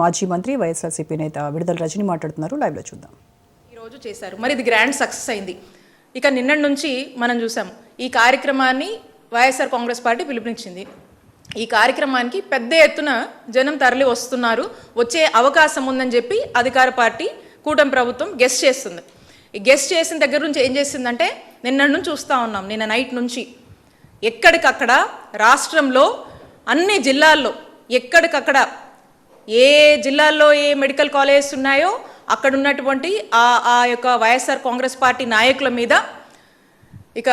మాజీ మంత్రి వైఎస్ఆర్సీపీ నేత విడుదల రజని మాట్లాడుతున్నారు. లైవ్లో చూద్దాం. ఈరోజు చేశారు. మరి ఇది గ్రాండ్ సక్సెస్ అయింది. ఇక నిన్నటి నుంచి మనం చూసాం ఈ కార్యక్రమాన్ని వైఎస్ఆర్ కాంగ్రెస్ పార్టీ పిలుపునిచ్చింది. ఈ కార్యక్రమానికి పెద్ద ఎత్తున జనం తరలి వస్తున్నారు. వచ్చే అవకాశం ఉందని చెప్పి అధికార పార్టీ కూటమి ప్రభుత్వం గెస్ట్ చేస్తుంది. ఈ గెస్ట్ చేసిన దగ్గర నుంచి ఏం చేసిందంటే నిన్నటి నుంచి చూస్తూ ఉన్నాం నిన్న నైట్ నుంచి. ఎక్కడికక్కడ రాష్ట్రంలో అన్ని జిల్లాల్లో ఎక్కడికక్కడ ఏ జిల్లాల్లో ఏ మెడికల్ కాలేజెస్ ఉన్నాయో అక్కడ ఉన్నటువంటి ఆ ఆ యొక్క వైఎస్ఆర్ కాంగ్రెస్ పార్టీ నాయకుల మీద ఇక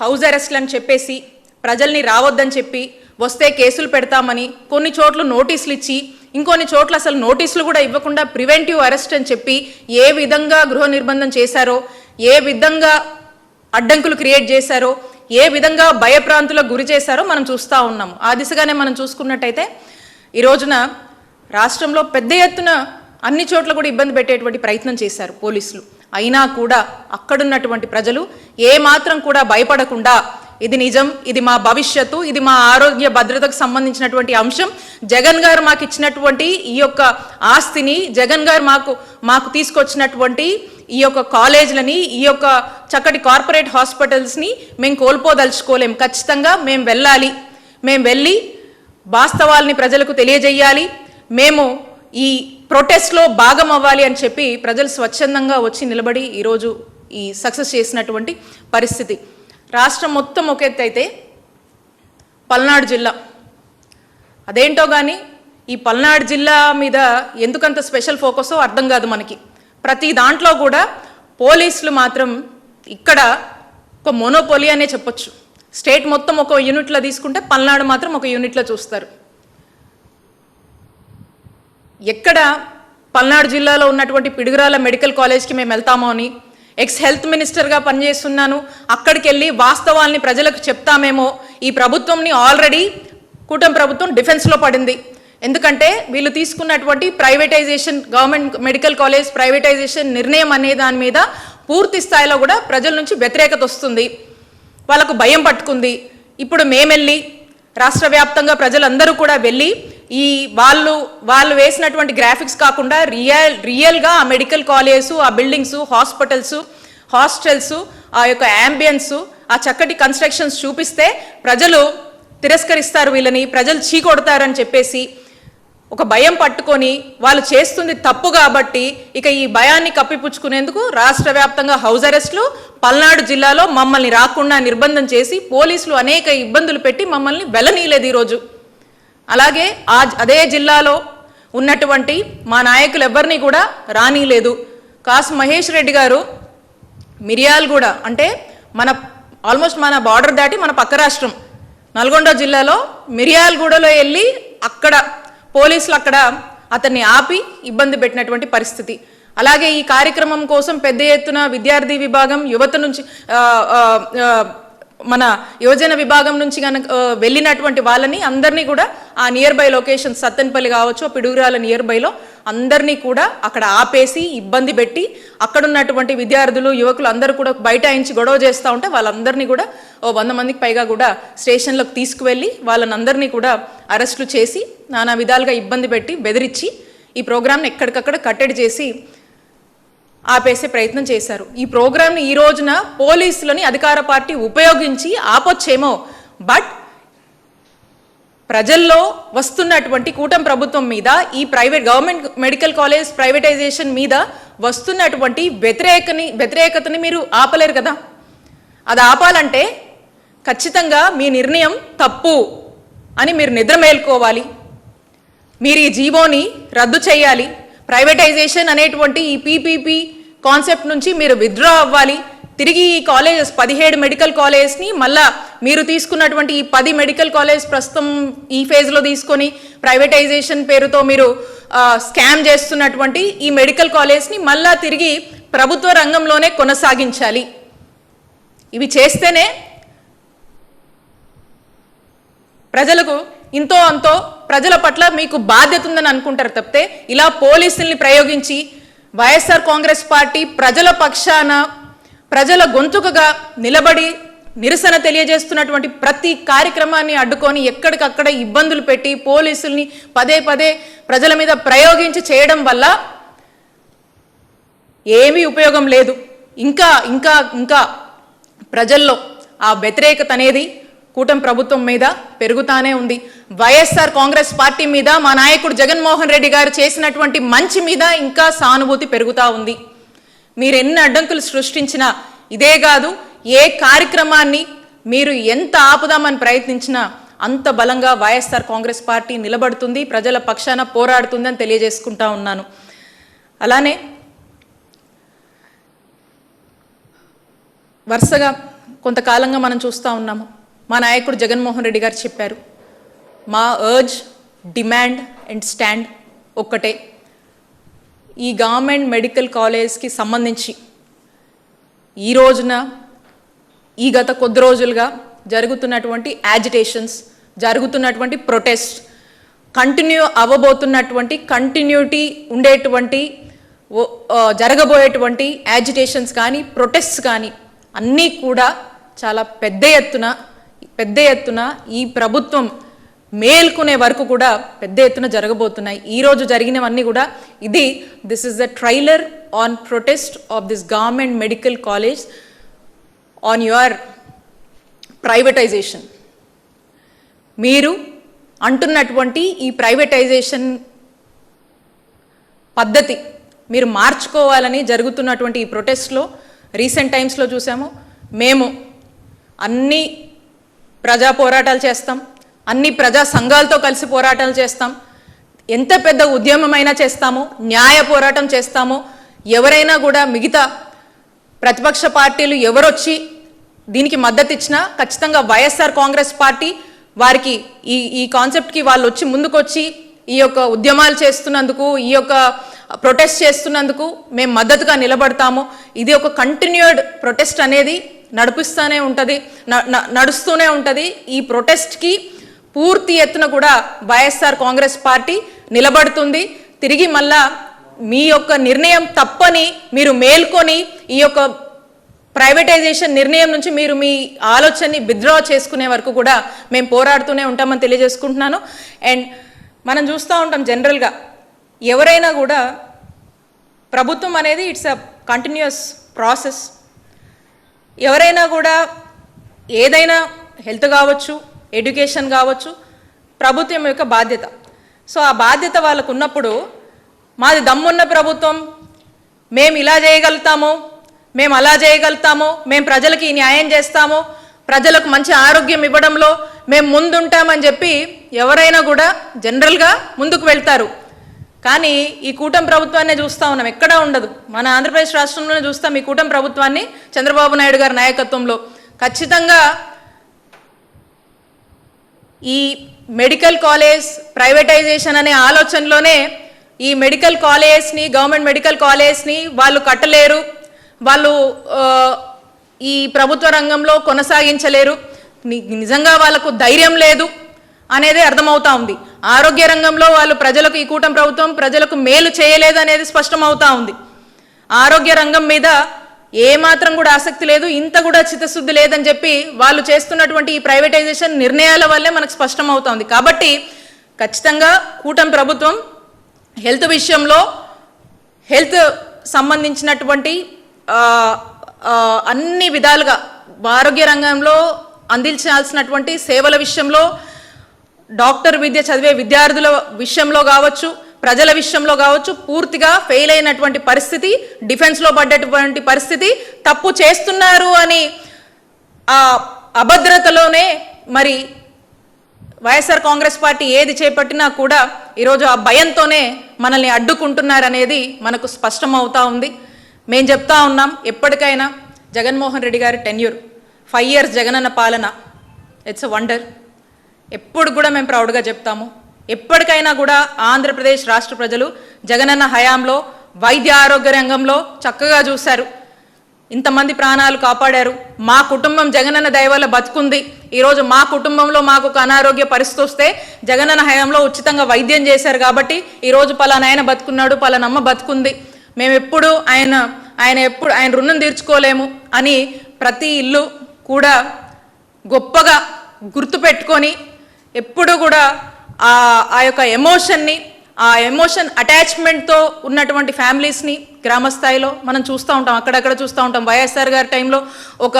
హౌస్ అరెస్ట్లు అని చెప్పేసి ప్రజల్ని రావద్దని చెప్పి వస్తే కేసులు పెడతామని కొన్ని చోట్ల నోటీసులు ఇచ్చి ఇంకొన్ని చోట్ల అసలు నోటీసులు కూడా ఇవ్వకుండా ప్రివెంటివ్ అరెస్ట్ అని చెప్పి ఏ విధంగా గృహ నిర్బంధం చేశారో ఏ విధంగా అడ్డంకులు క్రియేట్ చేశారో ఏ విధంగా భయప్రాంతులకు గురి చేశారో మనం చూస్తూ ఉన్నాం ఆ దిశగానే మనం చూసుకున్నట్టయితే ఈ రోజున రాష్ట్రంలో పెద్ద ఎత్తున అన్ని చోట్ల కూడా ఇబ్బంది పెట్టేటువంటి ప్రయత్నం చేశారు పోలీసులు. అయినా కూడా అక్కడున్నటువంటి ప్రజలు ఏమాత్రం కూడా భయపడకుండా ఇది నిజం ఇది మా భవిష్యత్తు ఇది మా ఆరోగ్య భద్రతకు సంబంధించినటువంటి అంశం. జగన్ గారు మాకు ఇచ్చినటువంటి ఈ యొక్క ఆస్తిని జగన్ గారు మాకు మాకు తీసుకొచ్చినటువంటి ఈ యొక్క కాలేజీలని ఈ యొక్క చక్కటి కార్పొరేట్ హాస్పిటల్స్ని మేము కోల్పోదలుచుకోలేం. ఖచ్చితంగా మేము వెళ్ళాలి. మేము వెళ్ళి వాస్తవాల్ని ప్రజలకు తెలియజేయాలి. మేము ఈ ప్రొటెస్ట్లో భాగం అవ్వాలి అని చెప్పి ప్రజలు స్వచ్ఛందంగా వచ్చి నిలబడి ఈరోజు ఈ సక్సెస్ చేసినటువంటి పరిస్థితి. రాష్ట్రం మొత్తం ఒక ఎత్తు అయితే పల్నాడు జిల్లా. అదేంటో కానీ ఈ పల్నాడు జిల్లా మీద ఎందుకంత స్పెషల్ ఫోకసో అర్థం కాదు మనకి. ప్రతి దాంట్లో కూడా పోలీసులు మాత్రం ఇక్కడ ఒక మోనోపోలి అనే చెప్పొచ్చు. స్టేట్ మొత్తం ఒక యూనిట్లో తీసుకుంటే పల్నాడు మాత్రం ఒక యూనిట్లో చూస్తారు. ఎక్కడ పల్నాడు జిల్లాలో ఉన్నటువంటి పిడుగురాల మెడికల్ కాలేజ్కి మేము వెళ్తామో అని ఎక్స్ హెల్త్ మినిస్టర్గా పనిచేస్తున్నాను. అక్కడికి వెళ్ళి వాస్తవాల్ని ప్రజలకు చెప్తామేమో. ఈ ప్రభుత్వంని ఆల్రెడీ కూటమి ప్రభుత్వం డిఫెన్స్లో పడింది. ఎందుకంటే వీళ్ళు తీసుకున్నటువంటి privatisation government medical college privatisation నిర్ణయం అనే దాని మీద పూర్తి స్థాయిలో కూడా ప్రజల నుంచి వ్యతిరేకత వస్తుంది. వాళ్ళకు భయం పట్టుకుంది. ఇప్పుడు మేమెళ్ళి రాష్ట్ర వ్యాప్తంగా ప్రజలందరూ కూడా వెళ్ళి ఈ వాళ్ళు వాళ్ళు వేసినటువంటి గ్రాఫిక్స్ కాకుండా రియల్ రియల్గా ఆ మెడికల్ కాలేజెస్ ఆ బిల్డింగ్స్ హాస్పిటల్స్ హాస్టల్స్ ఆ యొక్క యాంబియన్స్ ఆ చక్కటి కన్స్ట్రక్షన్స్ చూపిస్తే ప్రజలు తిరస్కరిస్తారు వీళ్ళని ప్రజలు చీకొడతారని చెప్పేసి ఒక భయం పట్టుకొని వాళ్ళు చేస్తుంది తప్పు కాబట్టి ఇక ఈ భయాన్ని కప్పిపుచ్చుకునేందుకు రాష్ట్ర వ్యాప్తంగా హౌస్ అరెస్ట్లు పల్నాడు జిల్లాలో మమ్మల్ని రాకుండా నిర్బంధం చేసి పోలీసులు అనేక ఇబ్బందులు పెట్టి మమ్మల్ని వెలనీయలేదు ఈరోజు. అలాగే ఆ అదే జిల్లాలో ఉన్నటువంటి మా నాయకులు ఎవరిని కూడా రానీలేదు. కాసు మహేష్ రెడ్డి గారు మిరియాలగూడ అంటే మన ఆల్మోస్ట్ మన బార్డర్ దాటి మన పక్క రాష్ట్రం. నల్గొండ జిల్లాలో మిరియాలగూడలో వెళ్ళి అక్కడ పోలీసులు అక్కడ అతన్ని ఆపి ఇబ్బంది పెట్టినటువంటి పరిస్థితి. అలాగే ఈ కార్యక్రమం కోసం పెద్ద ఎత్తున విద్యార్థి విభాగం యువత నుంచి మన యువజన విభాగం నుంచి కనుక వెళ్ళినటువంటి వాళ్ళని అందరినీ కూడా ఆ నియర్ బై లొకేషన్ సత్తెనపల్లి కావచ్చు పిడుగురాల నియర్ బైలో అందరినీ కూడా అక్కడ ఆపేసి ఇబ్బంది పెట్టి అక్కడ ఉన్నటువంటి విద్యార్థులు యువకులు అందరూ కూడా బైఠాయించి గొడవ చేస్తూ ఉంటే వాళ్ళందరినీ కూడా ఓ వంద మందికి పైగా కూడా స్టేషన్లకు తీసుకువెళ్ళి వాళ్ళని అందరినీ కూడా అరెస్టులు చేసి నానా విధాలుగా ఇబ్బంది పెట్టి బెదిరించి ఈ ప్రోగ్రామ్ని ఎక్కడికక్కడ కట్టడి చేసి ఆపేసే ప్రయత్నం చేశారు. ఈ ప్రోగ్రామ్ని ఈ రోజున పోలీసులని అధికార పార్టీ ఉపయోగించి ఆపొచ్చేమో. బట్ ప్రజల్లో వస్తున్నటువంటి కూటమి ప్రభుత్వం మీద ఈ private government medical college privatisation మీద వస్తున్నటువంటి వ్యతిరేకని వ్యతిరేకతని మీరు ఆపలేరు కదా. అది ఆపాలంటే ఖచ్చితంగా మీ నిర్ణయం తప్పు అని మీరు నిద్ర మేల్కోవాలి. మీరు ఈ జీవోని రద్దు చేయాలి. ప్రైవేటైజేషన్ అనేటువంటి ఈ పీపీపీ కాన్సెప్ట్ నుంచి మీరు విత్డ్రా అవ్వాలి. తిరిగి ఈ కాలేజెస్ పదిహేడు మెడికల్ కాలేజెస్ని మళ్ళా మీరు తీసుకున్నటువంటి ఈ పది మెడికల్ కాలేజ్ ప్రస్తుతం ఈ ఫేజ్లో తీసుకొని ప్రైవేటైజేషన్ పేరుతో మీరు స్కామ్ చేస్తున్నటువంటి ఈ మెడికల్ కాలేజ్ని మళ్ళా తిరిగి ప్రభుత్వ రంగంలోనే కొనసాగించాలి. ఇవి చేస్తేనే ప్రజలకు ఇంతో అంతో ప్రజల పట్ల మీకు బాధ్యత ఉందని అనుకుంటారు తప్పితే ఇలా పోలీసుల్ని ప్రయోగించి వైఎస్ఆర్ కాంగ్రెస్ పార్టీ ప్రజల పక్షాన ప్రజల గొంతుకగా నిలబడి నిరసన తెలియజేస్తున్నటువంటి ప్రతి కార్యక్రమాన్ని అడ్డుకొని ఎక్కడికక్కడ ఇబ్బందులు పెట్టి పోలీసుల్ని పదే పదే ప్రజల మీద ప్రయోగించి చేయడం వల్ల ఏమీ ఉపయోగం లేదు. ఇంకా ఇంకా ఇంకా ప్రజల్లో ఆ వ్యతిరేకత అనేది కూటమి ప్రభుత్వం మీద పెరుగుతానే ఉంది. వైఎస్ఆర్ కాంగ్రెస్ పార్టీ మీద మా నాయకుడు జగన్మోహన్ రెడ్డి గారు చేసినటువంటి మంచి మీద ఇంకా సానుభూతి పెరుగుతూ ఉంది. మీరు ఎన్ని అడ్డంకులు సృష్టించినా ఇదే కాదు ఏ కార్యక్రమాన్ని మీరు ఎంత ఆపుదామని ప్రయత్నించినా అంత బలంగా వైఎస్ఆర్ కాంగ్రెస్ పార్టీ నిలబడుతుంది ప్రజల పక్షాన పోరాడుతుందని తెలియజేసుకుంటా ఉన్నాను. అలానే వరుసగా కొంతకాలంగా మనం చూస్తూ ఉన్నాము. మా నాయకుడు జగన్మోహన్ రెడ్డి గారు చెప్పారు మా అర్జ్ డిమాండ్ అండ్ స్టాండ్ ఒక్కటే. ఈ గవర్నమెంట్ మెడికల్ కాలేజ్కి సంబంధించి ఈ రోజున ఈ గత కొద్ది రోజులుగా జరుగుతున్నటువంటి యాజిటేషన్స్ జరుగుతున్నటువంటి ప్రొటెస్ట్ కంటిన్యూ అవ్వబోతున్నటువంటి కంటిన్యూటీ ఉండేటువంటి జరగబోయేటువంటి యాజిటేషన్స్ కానీ ప్రొటెస్ట్స్ కానీ అన్నీ కూడా చాలా పెద్ద ఎత్తున పెద్ద ఎత్తున ఈ ప్రభుత్వం మేల్కొనే వరకు కూడా పెద్ద ఎత్తున జరగబోతున్నాయి. ఈరోజు జరిగినవన్నీ కూడా ఇది this is the trailer on protest of this government medical college on your privatisation మీరు అంటున్నటువంటి ఈ ప్రైవేటైజేషన్ పద్ధతి మీరు మార్చుకోవాలని జరుగుతున్నటువంటి ఈ ప్రొటెస్ట్లో రీసెంట్ టైమ్స్లో చూసాము. మేము అన్ని ప్రజా పోరాటాలు చేస్తాం. అన్ని ప్రజా సంఘాలతో కలిసి పోరాటాలు చేస్తాం. ఎంత పెద్ద ఉద్యమమైనా చేస్తాము న్యాయ పోరాటం చేస్తాము. ఎవరైనా కూడా మిగతా ప్రతిపక్ష పార్టీలు ఎవరొచ్చి దీనికి మద్దతు ఇచ్చినా ఖచ్చితంగా వైఎస్ఆర్ కాంగ్రెస్ పార్టీ వారికి ఈ ఈ కాన్సెప్ట్కి వాళ్ళు వచ్చి ముందుకొచ్చి ఈ యొక్క ఉద్యమాలు చేస్తున్నందుకు ఈ యొక్క ప్రొటెస్ట్ చేస్తున్నందుకు మేము మద్దతుగా నిలబడతాము. ఇది ఒక కంటిన్యూడ్ ప్రొటెస్ట్ అనేది నడిపిస్తూనే ఉంటుంది న- నడుస్తూనే ఉంటుంది. ఈ ప్రొటెస్ట్కి పూర్తి ఎత్తున కూడా వైఎస్ఆర్ కాంగ్రెస్ పార్టీ నిలబడుతుంది. తిరిగి మళ్ళా మీ యొక్క నిర్ణయం తప్పని మీరు మేల్కొని ఈ యొక్క ప్రైవేటైజేషన్ నిర్ణయం నుంచి మీరు మీ ఆలోచనని విత్డ్రా చేసుకునే వరకు కూడా మేము పోరాడుతూనే ఉంటామని తెలియజేసుకుంటున్నాను. అండ్ మనం చూస్తూ ఉంటాం జనరల్గా ఎవరైనా కూడా ప్రభుత్వం అనేది ఇట్స్ అ కంటిన్యూస్ ప్రాసెస్. ఎవరైనా కూడా ఏదైనా హెల్త్ కావచ్చు ఎడ్యుకేషన్ కావచ్చు ప్రభుత్వం యొక్క బాధ్యత. సో ఆ బాధ్యత వాళ్ళకు ఉన్నప్పుడు మాది దమ్మున్న ప్రభుత్వం మేము ఇలా చేయగలుగుతాము మేము అలా చేయగలుగుతాము మేము ప్రజలకి న్యాయం చేస్తాము ప్రజలకు మంచి ఆరోగ్యం ఇవ్వడంలో మేము ముందుంటామని చెప్పి ఎవరైనా కూడా జనరల్గా ముందుకు వెళ్తారు. కానీ ఈ కూటమి ప్రభుత్వాన్ని చూస్తూ ఉన్నాం. ఎక్కడా ఉండదు. మన ఆంధ్రప్రదేశ్ రాష్ట్రంలోనే చూస్తాం ఈ కూటమి ప్రభుత్వాన్ని చంద్రబాబు నాయుడు గారి నాయకత్వంలో. ఖచ్చితంగా ఈ మెడికల్ కాలేజ్ ప్రైవేటైజేషన్ అనే ఆలోచనలోనే ఈ మెడికల్ కాలేజ్ని గవర్నమెంట్ మెడికల్ కాలేజ్ని వాళ్ళు కట్టలేరు. వాళ్ళు ఈ ప్రభుత్వ రంగంలో కొనసాగించలేరు. ని- నిజంగా వాళ్ళకు ధైర్యం లేదు అనేది అర్థమవుతా ఉంది. ఆరోగ్య రంగంలో వాళ్ళు ప్రజలకు ఈ కూటమి ప్రభుత్వం ప్రజలకు మేలు చేయలేదు అనేది స్పష్టమవుతా ఉంది. ఆరోగ్య రంగం మీద ఏ మాత్రం కూడా ఆసక్తి లేదు ఇంత కూడా చిత్తశుద్ధి లేదని చెప్పి వాళ్ళు చేస్తున్నటువంటి ఈ ప్రైవేటైజేషన్ నిర్ణయాల వల్లే మనకు స్పష్టం అవుతోంది కాబట్టి ఖచ్చితంగా కూటమి ప్రభుత్వం హెల్త్ విషయంలో హెల్త్ సంబంధించినటువంటి అన్ని విధాలుగా ఆరోగ్య రంగంలో అందించాల్సినటువంటి సేవల విషయంలో డాక్టర్ విద్య చదివే విద్యార్థుల విషయంలో కావచ్చు ప్రజల విషయంలో కావచ్చు పూర్తిగా ఫెయిల్ అయినటువంటి పరిస్థితి డిఫెన్స్లో పడ్డటువంటి పరిస్థితి తప్పు చేస్తున్నారు అని ఆ అభద్రతలోనే మరి వైఎస్ఆర్ కాంగ్రెస్ పార్టీ ఏది చేపట్టినా కూడా ఈరోజు ఆ భయంతోనే మనల్ని అడ్డుకుంటున్నారనేది మనకు స్పష్టమవుతా ఉంది. మేము చెప్తా ఉన్నాం ఎప్పటికైనా జగన్మోహన్ రెడ్డి గారి టెన్యూర్ ఫైవ్ ఇయర్స్ జగనన్న పాలన. ఇట్స్ అ వండర్ ఎప్పుడు కూడా మేము ప్రౌడ్గా చెప్తాము. ఎప్పటికైనా కూడా ఆంధ్రప్రదేశ్ రాష్ట్ర ప్రజలు జగనన్న హయాంలో వైద్య ఆరోగ్య రంగంలో చక్కగా చూశారు. ఇంతమంది ప్రాణాలు కాపాడారు. మా కుటుంబం జగనన్న దయ వల్ల బతుకుంది. ఈరోజు మా కుటుంబంలో మాకు ఒక అనారోగ్య పరిస్థితి వస్తే జగనన్న హయాంలో ఉచితంగా వైద్యం చేశారు కాబట్టి ఈరోజు పలానా ఆయన బతుకున్నాడు పలానమ్మ బతుకుంది. మేము ఎప్పుడు ఆయన ఆయన ఎప్పుడు ఆయన రుణం తీర్చుకోలేము అని ప్రతి ఇల్లు కూడా గొప్పగా గుర్తుపెట్టుకొని ఎప్పుడు కూడా ఆ ఆ యొక్క ఎమోషన్ని ఆ ఎమోషన్ అటాచ్మెంట్తో ఉన్నటువంటి ఫ్యామిలీస్ని గ్రామ స్థాయిలో మనం చూస్తూ ఉంటాం. అక్కడక్కడ చూస్తూ ఉంటాం. వైఎస్ఆర్ గారి టైంలో ఒక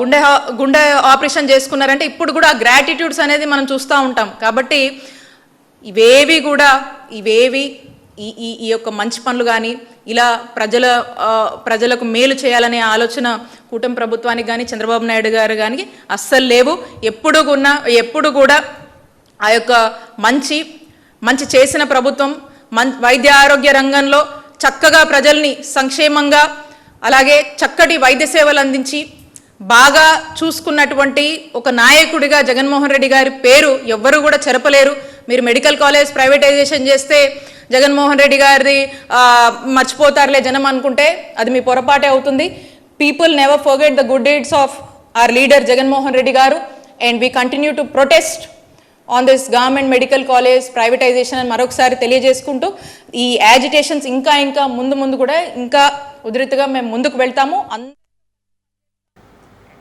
గుండె గుండె ఆపరేషన్ చేసుకున్నారంటే ఇప్పుడు కూడా ఆ గ్రాటిట్యూడ్స్ అనేది మనం చూస్తూ ఉంటాం. కాబట్టి ఇవేవి కూడా ఇవేవి ఈ ఈ ఈ యొక్క మంచి పనులు కానీ ఇలా ప్రజల ప్రజలకు మేలు చేయాలనే ఆలోచన కూటమి ప్రభుత్వానికి కానీ చంద్రబాబు నాయుడు గారు కానీ అస్సలు లేవు. ఎప్పుడు కూడా ఎప్పుడు కూడా ఆ యొక్క మంచి మంచి చేసిన ప్రభుత్వం మం వైద్య ఆరోగ్య రంగంలో చక్కగా ప్రజల్ని సంక్షేమంగా అలాగే చక్కటి వైద్య సేవలు అందించి బాగా చూసుకున్నటువంటి ఒక నాయకుడిగా జగన్మోహన్ రెడ్డి గారి పేరు ఎవ్వరూ కూడా చెరపలేరు. మీరు మెడికల్ కాలేజ్ ప్రైవేటైజేషన్ చేస్తే జగన్మోహన్ రెడ్డి గారిది మర్చిపోతారులే జనం అనుకుంటే అది మీ పొరపాటే అవుతుంది. People never forget the good deeds of our leader Jaganmohan Reddy garu. And we continue to protest on this government medical college privatisation అని మరొకసారి తెలియజేసుకుంటూ ఈ యాజిటేషన్స్ ఇంకా ఇంకా ముందు ముందు కూడా ఇంకా ఉధృతిగా మేము ముందుకు వెళ్తాము.